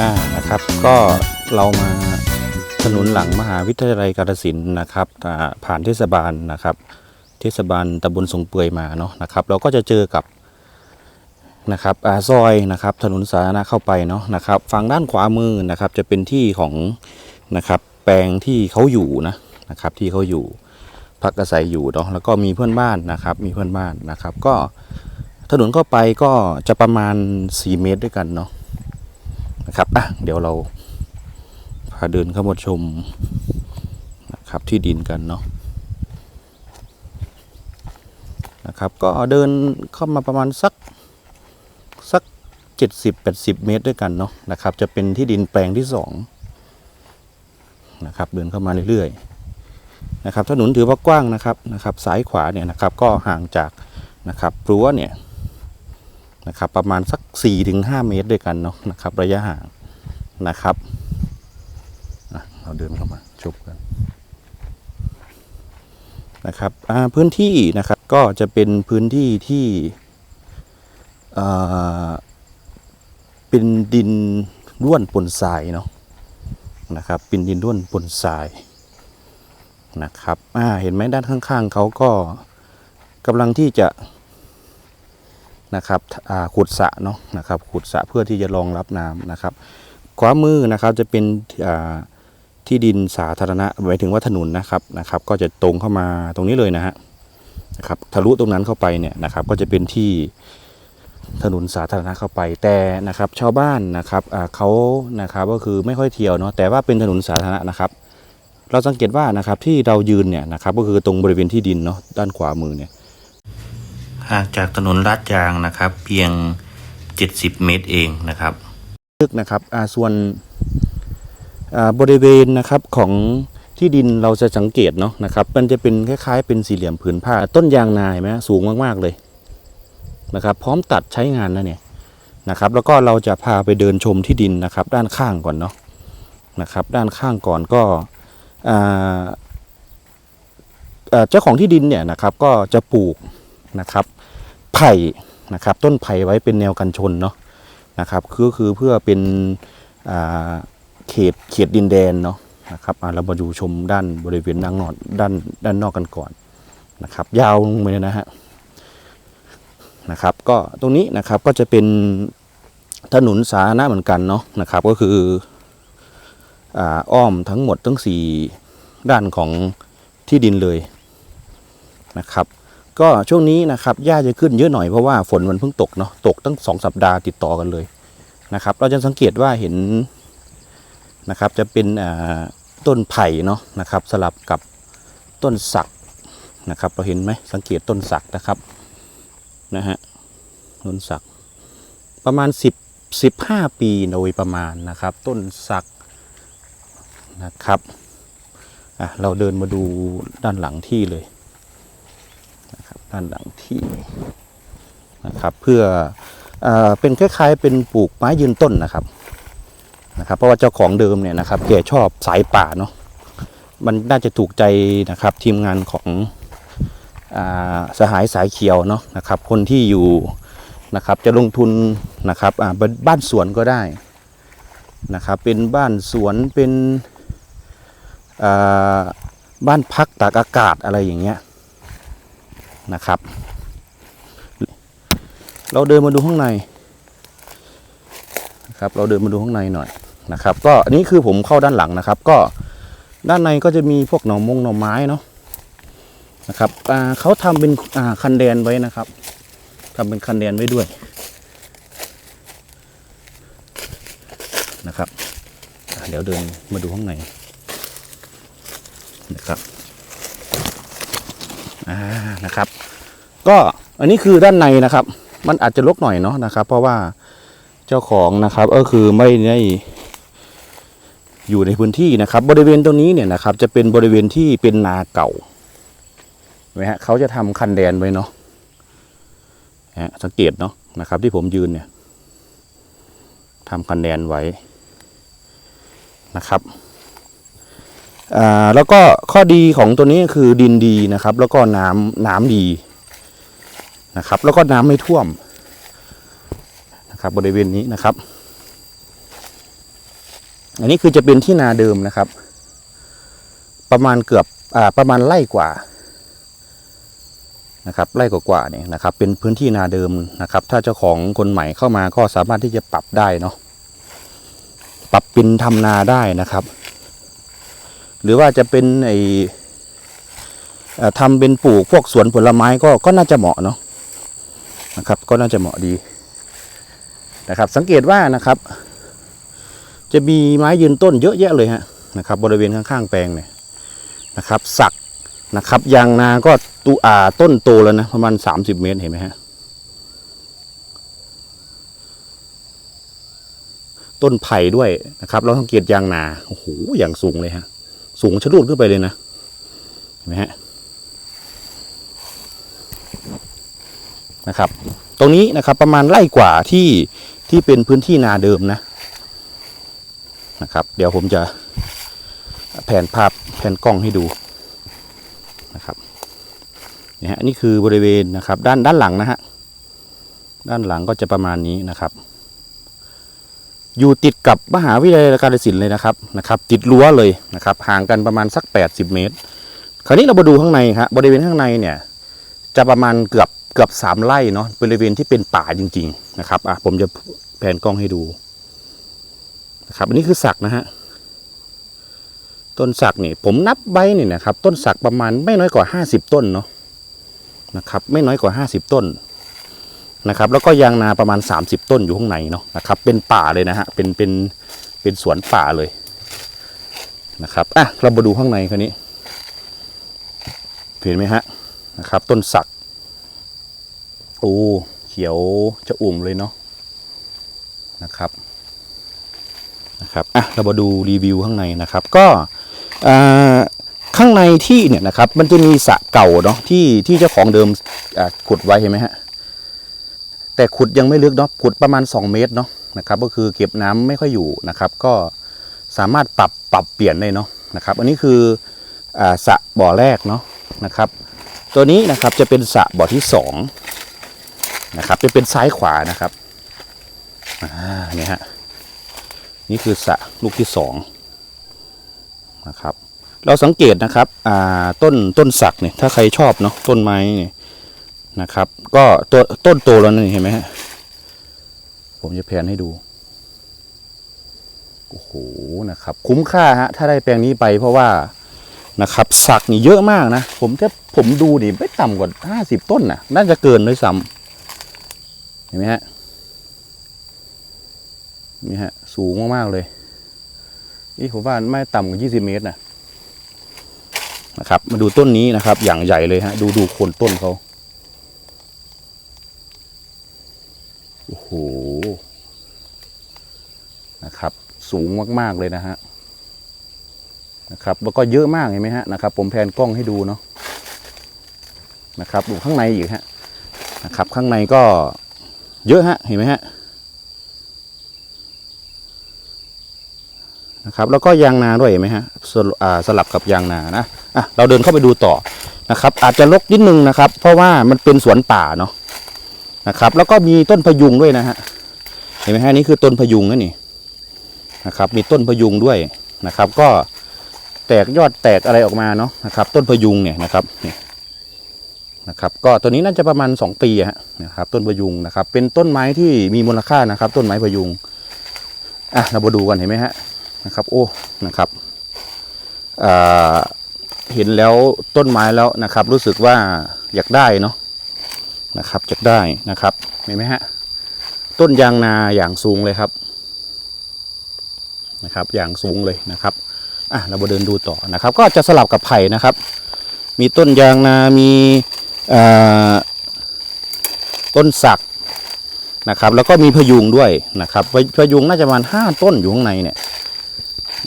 อ่านะครับ ก็เรามาถนนหลังมหาวิทยาลัยกาฬสินนะครับผ่านเทศบาลนะครับ เทศบาลตำบลสงเปื่อยมาเนาะนะครับ เราก็จะเจอกับนะครับอาซอยนะครับ ถนนสาธารณะเข้าไปเนาะนะครับฝั่งด้านขวามือนะครับ จะเป็นที่ของนะครับแปลงที่เขาอยู่นะนะครับที่เขาอยู่พักอาศัยอยู่เนาะแล้วก็มีเพื่อนบ้านนะครับ มีเพื่อนบ้านนะครับ ก็ถนนเข้าไปก็จะประมาณ 4 เมตรด้วยกันเนาะ นะครับอะเดี๋ยวเราพาเดินเข้ามาชมนะครับที่ดินกันเนาะนะครับ ก็เดินเข้ามาประมาณสักสักเจ็ดสิบแปดสิบเมตรด้วยกันเนาะนะครับ จะเป็นที่ดินแปลงที่สองนะครับ เดินเข้ามาเรื่อยๆนะครับถนนถือว่ากว้างนะครับนะครับ ซ้ายขวาเนี่ยนะครับ ก็ห่างจากนะครับรั้วเนี่ย นะครับ ประมาณสัก 4-5 เมตรด้วยกันเนาะนะครับ ระยะห่างนะครับเราเดินเข้ามาชมกันนะครับพื้นที่นะครับก็จะเป็นพื้นที่ที่เป็นดินร่วนปนทรายเนาะนะครับเป็นดินร่วนปนทรายนะครับเห็นไหมด้านข้างๆเขาก็กำลังที่จะ นะครับขุดสระเนาะนะครับขุดสระเพื่อที่จะรองรับน้ำนะครับ ขวามือนะครับจะเป็นที่ดินสาธารณะหมายถึงว่าถนนนะครับนะครับ ก็จะตรงเข้ามาตรงนี้เลยนะฮะนะครับทะลุตรงนั้นเข้าไปเนี่ยนะครับ ก็จะเป็นที่ถนนสาธารณะเข้าไปแต่นะครับ ชาวบ้านนะครับเขานะครับก็คือไม่ค่อยเที่ยวเนาะแต่ว่าเป็นถนนสาธารณะนะครับ เราสังเกตว่านะครับที่เรายืนเนี่ยนะครับก็คือตรงบริเวณที่ดินเนาะด้านขวามือเนี่ย ห่างจากถนนลาดยางนะครับ เพียง 70 เมตรเองนะครับลึกนะครับส่วนบริเวณนะครับของที่ดินเราจะสังเกตเนาะนะครับ มันจะเป็นคล้ายๆ เป็นสี่เหลี่ยมผืนผ้า ต้นยางนาเห็นไหมสูงมากๆเลยนะครับ พร้อมตัดใช้งานแล้วเนี่ยนะครับ แล้วก็เราจะพาไปเดินชมที่ดินนะครับ ด้านข้างก่อนเนาะนะครับ ด้านข้างก่อนก็เจ้าของที่ดินเนี่ยนะครับก็จะปลูก นะครับ ไผ่นะครับ ต้นไผ่ไว้เป็นแนวกันชนเนาะนะครับคือคือเพื่อเป็นเขตเขตดินแดนเนาะนะครับเรามาดูชมด้านบริเวณด้านนอกด้านด้านนอกกันก่อนนะครับ ยาวลงไปเลยนะฮะนะครับ ก็ตรงนี้นะครับก็จะเป็นถนนสาธารณะเหมือนกันเนาะนะครับ ก็คืออ้อมทั้งหมดทั้งสี่ด้านของที่ดินเลยนะครับ ก็ช่วงนี้นะครับหญ้าจะขึ้นเยอะหน่อยเพราะว่าฝนมันเพิ่งตกเนาะตกตั้งสองสัปดาห์ติดต่อกันเลยนะครับ เราจะสังเกตว่าเห็นนะครับ จะเป็นต้นไผ่เนาะนะครับ สลับกับต้นสักนะครับ เราเห็นไหมสังเกตต้นสักนะครับนะฮะต้นสัก ประมาณ 10 15 ปีโดยประมาณนะครับ ต้นสักนะครับอะเราเดินมาดูด้านหลังที่เลย ด้านหลังที่นะครับเพื่อเอเป็นคล้ายๆเป็นปลูกไม้ยืนต้นนะครับนะครับ เพราะว่าเจ้าของเดิมเนี่ยนะครับแกชอบสายป่าเนาะมันน่าจะถูกใจนะครับทีมงานของอสหายสายเขียวเนาะนะครับ คนที่อยู่นะครับจะลงทุนนะครับบ้านสวนก็ได้นะครับ เป็นบ้านสวนเป็นบ้านพักตากอากาศอะไรอย่างเงี้ย นะครับ เราเดินมาดูข้างในนะครับ เราเดินมาดูข้างในหน่อยนะครับ ก็อันนี้คือผมเข้าด้านหลังนะครับ ก็ด้านในก็จะมีพวกหน่อมงหน่อไม้เนาะนะครับเขาทำเป็นคันแดนไว้นะครับทำเป็นคันแดนไว้ด้วยนะครับ เดี๋ยวเดินมาดูข้างในนะครับ อ่านะครับ ก็อันนี้คือด้านในนะครับ มันอาจจะรกหน่อยเนาะนะครับ เพราะว่าเจ้าของนะครับก็คือไม่ได้อยู่ในพื้นที่นะครับ บริเวณตรงนี้เนี่ยนะครับ จะเป็นบริเวณที่เป็นนาเก่าเห็นไหมฮะเขาจะทำคันแดนไว้เนาะฮะสังเกตเนาะนะครับ ที่ผมยืนเนี่ยทำคันแดนไว้นะครับ อ่าแล้วก็ข้อดีของตัวนี้คือดินดีนะครับ แล้วก็น้ำน้ำดีนะครับ แล้วก็น้ำไม่ท่วมนะครับบริเวณนี้นะครับ อันนี้คือจะเป็นที่นาเดิมนะครับ ประมาณเกือบอ่าประมาณไร่กว่านะครับไร่กว่าๆเนี่ยนะครับ เป็นพื้นที่นาเดิมนะครับ ถ้าเจ้าของคนใหม่เข้ามาก็สามารถที่จะปรับได้เนาะปรับเป็นทำนาได้นะครับ หรือว่าจะเป็นไอทำเป็นปลูกพวกสวนผลไม้ก็ก็น่าจะเหมาะเนาะนะครับ ก็น่าจะเหมาะดีนะครับ สังเกตว่านะครับ จะมีไม้ยืนต้นเยอะแยะเลยฮะนะครับ บริเวณข้างๆแปลงเนี่ยนะครับ สักนะครับยางนาก็ตูอ่าต้นโตแล้วนะประมาณ 30 เมตรเห็นไหมฮะต้นไผ่ด้วยนะครับ เราสังเกตยางนาโอ้โหอย่างสูงเลยฮะ สูงชะลูดขึ้นไปเลยนะเห็นไหมฮะนะครับ ตรงนี้นะครับประมาณไร่กว่าที่ที่เป็นพื้นที่นาเดิมนะนะครับ เดี๋ยวผมจะแผนภาพแผนกล้องให้ดูนะครับนี่ฮะนี่คือบริเวณนะครับ ด้านด้านหลังนะฮะด้านหลังก็จะประมาณนี้นะครับ อยู่ติดกับมหาวิทยาลัยการศิลป์เลยนะครับนะครับ ติดรั้วเลยนะครับ ห่างกันประมาณสัก 80 เมตร คราวนี้เรามาดูข้างในครับบริเวณข้างในเนี่ยจะประมาณเกือบเกือบสามไร่เนาะบริเวณที่เป็นป่าจริง ๆ นะครับอะผมจะแผนกล้องให้ดูนะครับอันนี้คือสักนะฮะต้นสักนี่ผมนับไว้นี่นะครับ ต้นสักประมาณไม่น้อยกว่าห้าสิบต้นเนาะนะครับ ไม่น้อยกว่าห้าสิบต้น นะครับ แล้วก็ยางนาประมาณสามสิบต้นอยู่ข้างในเนาะนะครับ เป็นป่าเลยนะฮะเป็นเป็นเป็นสวนป่าเลยนะครับอะเรามาดูข้างในคราวนี้เห็นไหมฮะนะครับ ต้นสักโอ้เขียวจะอุ่มเลยเนาะนะครับนะครับอะเรามาดูรีวิวข้างในนะครับ ก็อ่าข้างในที่เนี่ยนะครับ มันจะมีสระเก่าเนาะที่ที่เจ้าของเดิมขุดไว้เห็นไหมฮะ แต่ขุดยังไม่ลึกเนาะขุดประมาณ 2 เมตรเนาะนะครับ ก็คือเก็บน้ำไม่ค่อยอยู่นะครับ ก็สามารถปรับปรับเปลี่ยนได้เนาะนะครับ อันนี้คืออสระบ่อแรกเนาะนะครับ ตัวนี้นะครับจะเป็นสระบ่อที่สองนะครับจะเป็นซ้ายขวานะครับอ่าเนี่ยฮะนี่คือสระลูกที่สองนะครับ เราสังเกตนะครับอ่าต้นต้นสักเนี่ยถ้าใครชอบเนาะต้นไม้เนี่ย นะครับ ก็ตัวต้นโตแล้วนี่เห็นไหมฮะผมจะแพนให้ดูโอ้โหนะครับ คุ้มค่าฮะถ้าได้แปลงนี้ไปเพราะว่านะครับ สักนี่เยอะมากนะ ผมถ้าผมดูนี่ไม่ต่ำกว่าห้าสิบต้นนะน่าจะเกินด้วยซ้ำเห็นไหมฮะนี่ฮะ สูงมาก ๆ เลยนี่ผมว่าไม่ต่ำกว่า20เมตรนะนะครับ มาดูต้นนี้นะครับ อย่างใหญ่เลยฮะ ดูดูโคนต้นเขา โอ้โห นะครับ สูงมากๆเลยนะฮะ นะครับ แล้วก็เยอะมากเห็นไหมฮะ นะครับ ผมแพนกล้องให้ดูเนาะ นะครับ ดูข้างในอีกฮะ นะครับ ข้างในก็เยอะฮะ เห็นไหมฮะ นะครับ แล้วก็ยางนาด้วยเห็นไหมฮะสสลับกับยางนานะ อะ เราเดินเข้าไปดูต่อนะครับ อาจจะรกนิดนึงนะครับ เพราะว่ามันเป็นสวนป่าเนาะ นะครับ แล้วก็มีต้นพยุงด้วยนะฮะเห็นไหมฮะนี่คือต้นพยุงนะนี่นะครับ มีต้นพยุงด้วยนะครับ ก็แตกยอดแตกอะไรออกมาเนาะนะครับ ต้นพยุงเนี่ยนะครับนี่นะครับ ก็ตัวนี้น่าจะประมาณ 2 ปีฮะนะครับ ต้นพยุงนะครับ เป็นต้นไม้ที่มีมูลค่านะครับ ต้นไม้พยุงอะเรามาดูกันเห็นไหมฮะนะครับ โอ้นะครับอ่าเห็นแล้วต้นไม้แล้วนะครับ รู้สึกว่าอยากได้เนาะ นะครับอยากได้นะครับเห็นไหมฮะต้นยางนาอย่างสูงเลยครับนะครับ อย่างสูงเลยนะครับอะเรามาเดินดูต่อนะครับ ก็จะสลับกับไผ่นะครับ มีต้นยางนามีอ่าต้นสักนะครับ แล้วก็มีพยุงด้วยนะครับพพยุงน่าจะประมาณห้าต้นอยู่ข้างในเนี่ย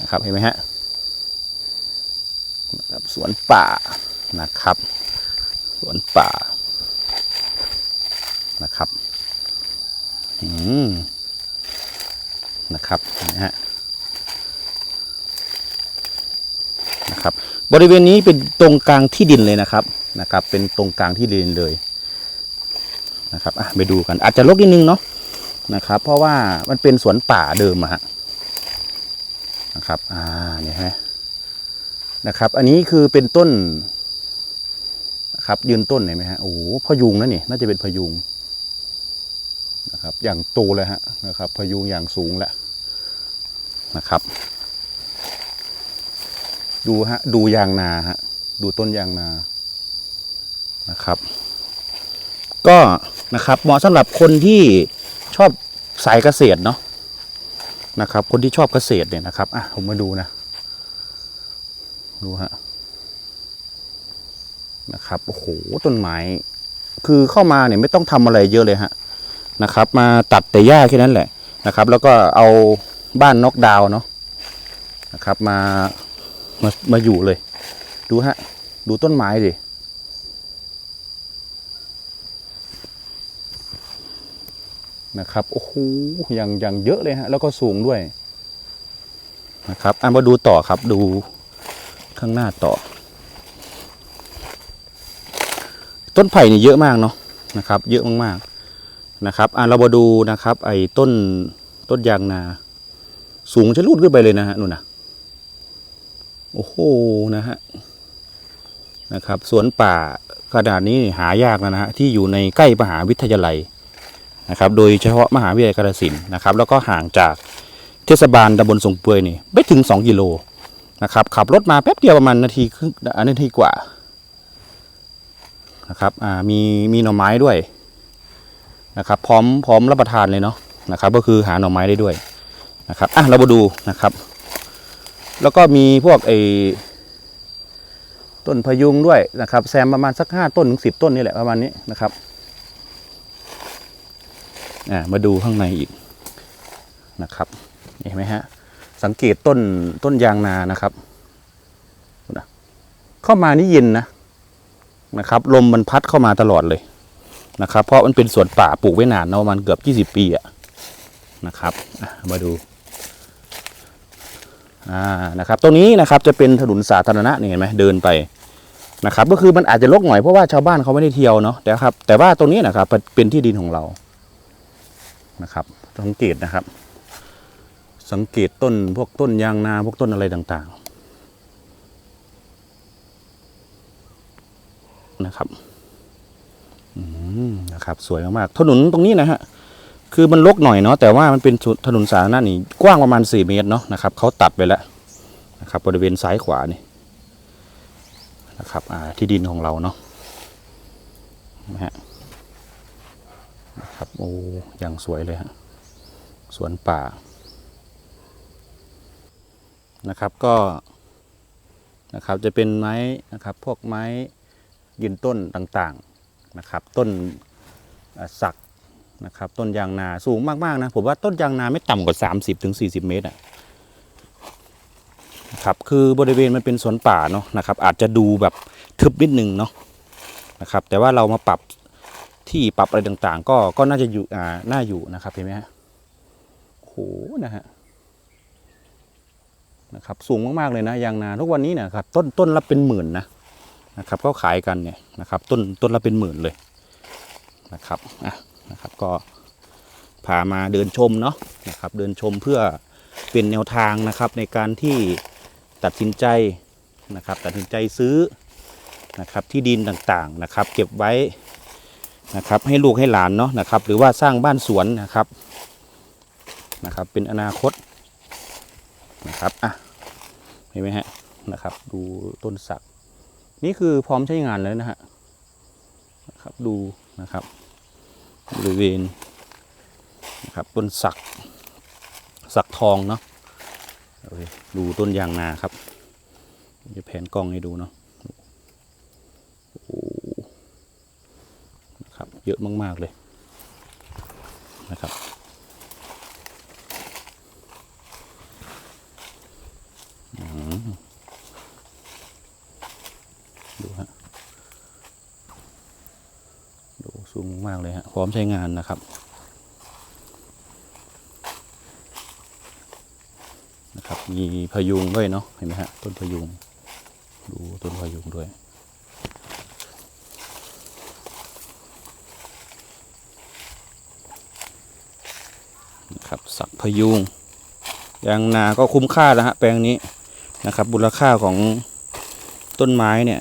นะครับเห็นไหมฮะนะครับสวนป่านะครับ สวนป่า นะครับอืมนะครับนไหมฮะนะครับ บริเวณนี้เป็นตรงกลางที่ดินเลยนะครับนะครับ เป็นตรงกลางที่ดินเลยนะครับอะไปดูกันอาจจะลกนิดนึงเนาะนะครับ เพราะว่ามันเป็นสวนป่าเดิมอะฮะนะครับอ่าเนี่ยฮะนะครับ อันนี้คือเป็นต้นนะครับยืนต้นเห็นไหมฮะโอ้โหพยุงนะนี่น่าจะเป็นพยุง นะครับ อย่างโตเลยฮะนะครับ พยุงอย่างสูงแล้วนะครับ ดูฮะดูยางนาฮะดูต้นยางนานะครับ ก็นะครับเหมาะสำหรับคนที่ชอบสายเกษตรเนาะนะครับ คนที่ชอบเกษตรเนี่ยนะครับอะผมมาดูนะดูฮะนะครับโอ้โหต้นไม้คือเข้ามาเนี่ยไม่ต้องทำอะไรเยอะเลยฮะ นะครับ มาตัดแต่หญ้าแค่นั้นแหละนะครับ แล้วก็เอาบ้านนกดาวเนาะนะครับมามามาอยู่เลย ดูฮะ ดูต้นไม้ดินะครับโอ้โหอย่างอย่างเยอะเลยฮะแล้วก็สูงด้วยนะครับอะมาดูต่อครับดูข้างหน้าต่อ ต้นไผ่นี่เยอะมากเนาะนะครับ เยอะมากๆ นะครับอะเรามาดูนะครับ ไอ้ต้นต้นยางนา สูงชะลูดขึ้นไปเลยนะฮะนู่นนะโอ้โหนะฮะนะครับ สวนป่าขนาดนี้หายากนะฮะที่อยู่ในใกล้มหาวิทยาลัยนะครับ โดยเฉพาะมหาวิทยาลัยกาฬสินนะครับ แล้วก็ห่างจากเทศบาลตำบลสงเปยนี่ไม่ถึง 2 กิโลนะครับขับรถมาแป๊บเดียวประมาณนาทีครึ่งอ่านาทีกว่านะครับอ่ามีมีหน่อไม้ด้วย นะครับ พร้อมพร้อมรับประทานเลยเนาะนะครับ ก็คือหาหน่อไม้ได้ด้วยนะครับอะเรามาดูนะครับ แล้วก็มีพวกไอ้ต้นพยุงด้วยนะครับแซมประมาณสักห้าต้นถึงสิบต้นนี่แหละประมาณนี้นะครับอ่ามาดูข้างในอีกนะครับเห็นไหมฮะสังเกตต้นต้นยางนานะครับเข้ามานี่เย็นนะนะครับ ลมมันพัดเข้ามาตลอดเลย นะครับเพราะมันเป็นสวนป่าปลูกไว้นานนะประมาณเกือบยี่สิบปีอะนะครับมาดูอ่านะครับตรงนี้นะครับจะเป็นถนนสาธารณะนี่เห็นไหมเดินไปนะครับ ก็คือมันอาจจะรกหน่อยเพราะว่าชาวบ้านเขาไม่ได้เที่ยวเนาะแต่ครับแต่ว่าตรงนี้นะครับเป็นที่ดินของเรานะครับสังเกตนะครับ สังเกตต้นพวกต้นยางนาพวกต้นอะไรต่าง ๆ นะครับ นะครับ สวยมากๆถนนตรงนี้นะฮะคือมันลกหน่อยเนาะแต่ว่ามันเป็นถนนสาธารณะนี่กว้างประมาณ 4 เมตรเนาะนะครับเขาตัดไปแล้วนะครับ บริเวณซ้ายขวานี่นะครับที่ดินของเราเนาะนะฮะนะครับโอ้อย่างสวยเลยฮะสวนป่านะครับก็นะครับจะเป็นไม้นะครับพวกไม้ยืนต้นต่างๆ นะครับ ต้นสักนะครับ ต้นยางนาสูงมากๆนะผมว่าต้นยางนาไม่ต่ำกว่า 30-40ถึง40เมตรอะนะครับคือบริเวณมันเป็นสวนป่าเนาะนะครับ อาจจะดูแบบทึบนิดนึงเนาะนะครับ แต่ว่าเรามาปรับที่ปรับอะไรต่างๆ ก็ก็น่าจะอยู่อ่าน่าอยู่นะครับเห็นไหมฮะโอ้โหนะฮะนะครับ สูงมากๆเลยนะยางนาทุกวันนี้นะครับ ต้นต้นละเป็นหมื่นนะ นะครับก็ขายกันเนี่ยนะครับต้นต้นละเป็นหมื่นเลยนะครับอะนะครับก็พามาเดินชมเนาะนะครับเดินชมเพื่อเป็นแนวทางนะครับในการที่ตัดสินใจนะครับตัดสินใจซื้อนะครับที่ดินต่างๆนะครับ เก็บไว้นะครับให้ลูกให้หลานเนาะนะครับ หรือว่าสร้างบ้านสวนนะครับนะครับ เป็นอนาคตนะครับอะเห็นไหมฮะนะครับ ดูต้นสัก นี่คือพร้อมใช้งานแล้วนะฮะครับดูนะครับบริเวณนะครับต้นสักสักทองเนาะดูต้นยางนาครับจะแผนกล้องให้ดูเนาะนะครับเยอะมาก ๆ เลยนะครับ พร้อมใช้งานนะครับนะครับ มีพยุงด้วยเนาะเห็นไหมฮะต้นพยุง ดูต้นพยุงด้วยนะครับสักพยุงยางนาก็คุ้มค่าแล้วฮะแปลงนี้นะครับมูลค่าของต้นไม้เนี่ย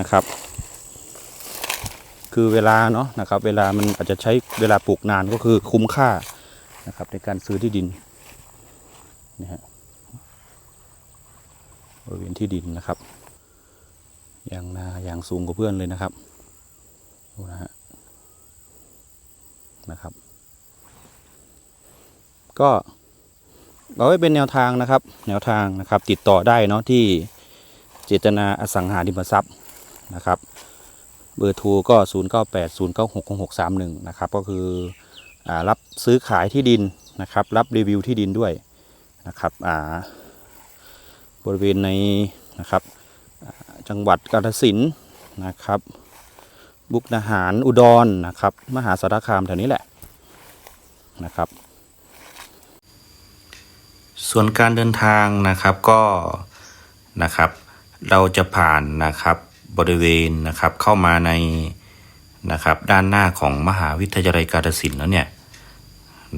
นะครับ คือเวลาเนาะนะครับ เวลามันอาจจะใช้เวลาปลูกนานก็คือคุ้มค่านะครับ ในการซื้อที่ดินนี่ฮะบริเวณที่ดินนะครับยางนาอย่างสูงกว่าเพื่อนเลยนะครับดูนะฮะนะครับ ก็เอาไว้เป็นแนวทางนะครับ แนวทางนะครับ ติดต่อได้เนาะที่เจตนาอสังหาริมทรัพย์นะครับ เบอร์โทรก็ 0 9 8 0 9 6 6 3 1 นะครับ ก็คืออรับซื้อขายที่ดินนะครับ รับรีวิวที่ดินด้วยนะครับบริเวณในนะครับจังหวัดกาฬสินธุ์นะครับ บุกนาหารอุดรนะครับ มหาสารคามแถวนี้แหละนะครับ ส่วนการเดินทางนะครับก็นะครับ เราจะผ่านนะครับ บริเวณนะครับเข้ามาในนะครับด้านหน้าของมหาวิทยาลัยกาฬสินธุ์แล้วเนี่ย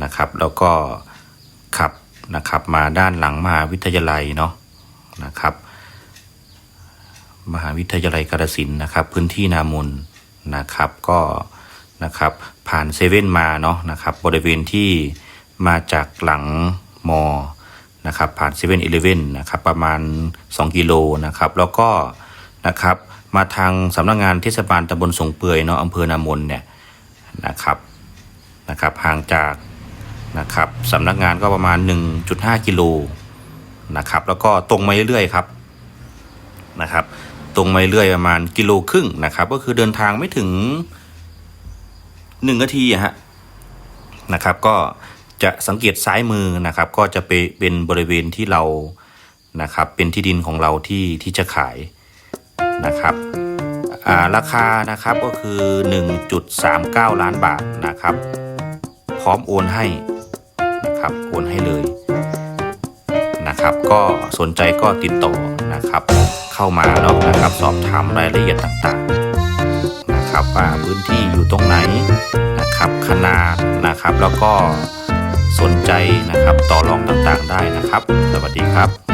นะครับแล้วก็ขับนะครับมาด้านหลังมหาวิทยาลัยเนาะนะครับ มหาวิทยาลัยกาฬสินธุ์นะครับ พื้นที่นามนนะครับก็นะครับผ่านเซเว่นมาเนาะนะครับบริเวณที่มาจากหลังมอนะครับผ่าน7 e เ e ่ e อนะครับประมาณ 2 กิโลนะครับแล้วก็นะครับ มาทางสำนักงงานเทศบาลตำบลสงเปื่อยเนาะอำเภอนามนเนี่ยนะครับนะครับห่างจากนะครับสำนักงานก็ประมาณ 1.5 กิโลนะครับแล้วก็ตรงมาเรื่อยๆครับนะครับ ตรงมาเรื่อยประมาณกิโลครึ่งนะครับ ก็คือเดินทางไม่ถึง1นาทีอะฮะนะครับก็จะสังเกตซ้ายมือนะครับก็จะไปเป็นบริเวณที่เรานะครับเป็นที่ดินของเราที่ที่จะขาย นะครับาราคานะครับก็คือ 1.39 ล้านบาทนะครับ พร้อมโอนให้นะครับโอนให้เลยนะครับ ก็สนใจก็ติดต่อนะครับ เข้ามาเนาะนะครับ สอบถามรายละเอียดต่างๆนะครับว่าพื้นที่อยู่ตรงไหนนะครับขนาดนะครับแล้วก็สนใจนะครับต่อรองต่างๆได้นะครับ สวัสดีครับ